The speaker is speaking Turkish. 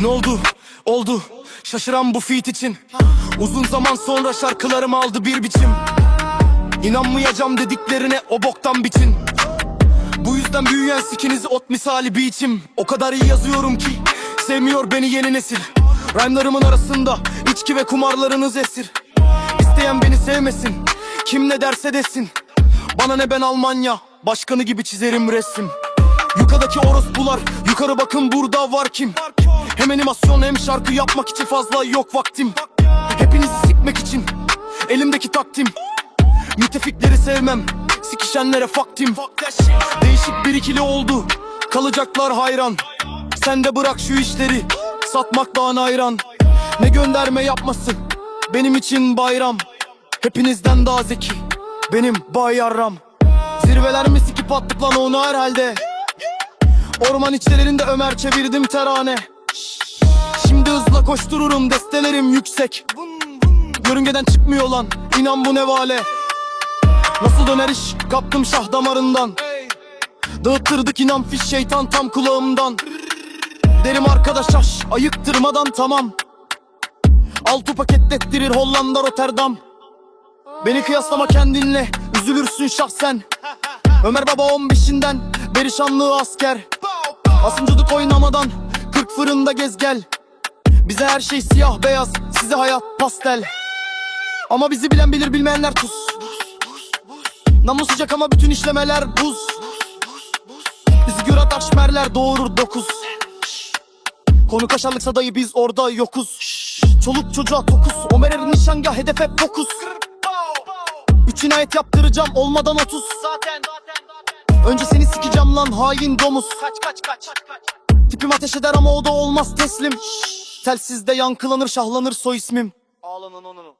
Ne oldu? Oldu. Şaşıran bu feat için. Uzun zaman sonra şarkılarım aldı bir biçim. İnanmayacağım dediklerine o boktan biçin. Bu yüzden büyüyen sikinizi ot misali bir içim. O kadar iyi yazıyorum ki sevmiyor beni yeni nesil. Rhyme'larımın arasında içki ve kumarlarınız esir. İsteyen beni sevmesin. Kim ne derse desin. Bana ne ben Almanya. Başkanı gibi çizerim resim. Yukadaki orospular Yukarı bakın burada var kim? Hem animasyon hem şarkı yapmak için fazla yok vaktim. Hepinizi sikmek için Elimdeki taktim. Mütefikleri sevmem Sikişenlere faktim. Değişik bir ikili oldu Kalacaklar hayran. Sen de bırak şu işleri Satmaktan hayran Ne gönderme yapmasın Benim için bayram. Hepinizden daha zeki Benim Bay Yarram Zirveler mi sikip attık lan onu herhalde Orman içlerinde Ömer çevirdim terane. Şimdi hızla koştururum destelerim yüksek. Yörüngeden çıkmıyor lan inan bu nevale Nasıl döner iş? Kaptım şah damarından. Dağıttırdık inan fiş şeytan tam kulağımdan. Derim arkadaş aş ayıktırmadan tamam. Altı paketlettirir Hollanda Rotterdam. Beni kıyaslama kendinle üzülürsün şahsen. Ömer Baba 15'inden Berişanlığı asker Asımcılık oynamadan 40 fırında gez gel. Bize her şey siyah beyaz Size hayat pastel. Ama bizi bilen bilir bilmeyenler tuz. Namlu sıcak ama bütün işlemeler buz. Bizi göre taşmerler doğurur dokuz. Konu kaşarlıksa dayı biz orada yokuz. Çoluk çocuğa tokuz Omer nişanga hedef hep fokus Üç inayet yaptıracağım olmadan otuz. Zaten Önce seni sikeceğim lan hain domuz. Kaç kaç kaç Tipim ateş eder ama o da olmaz teslim. Telsizde yankılanır şahlanır soy ismim. Ağlanın onun